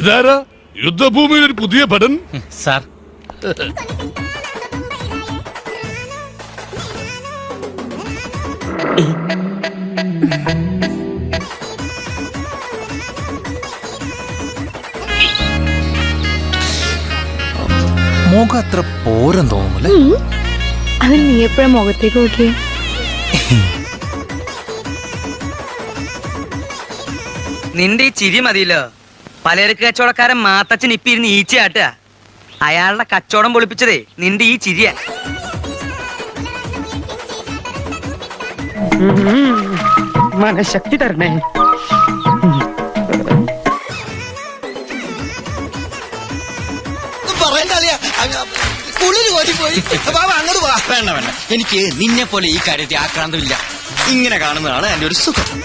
ഇതാരാ? യുദ്ധഭൂമിയിൽ ഒരു പുതിയ ഭടൻ? സാർ. മുഖം അത്ര പോരം തോന്നുമല്ലേ അത് നീ എപ്പോഴാ മുഖത്തേക്ക് നോക്കിയേ? നിന്റെ ഈ ചിരി മതിയല്ലോ. പലചരക്ക് കച്ചവടക്കാരൻ മാത്തച്ഛൻ ഇപ്പൊ ഇരുന്ന് ഈച്ചയാട്ടുക. അയാളുടെ കച്ചവടം പൊളിപ്പിച്ചതേ നിന്റെ ഈ ചിരിയ. മനഃശക്തി തരണേ. അങ്ങോട്ട് വാ. വേണ്ട വേണ്ട. എനിക്ക് നിന്നെ പോലെ ഈ കാര്യത്തിൽ ആക്രാന്തമില്ല. ഇങ്ങനെ കാണുന്നതാണ് എന്റെ ഒരു സുഖം.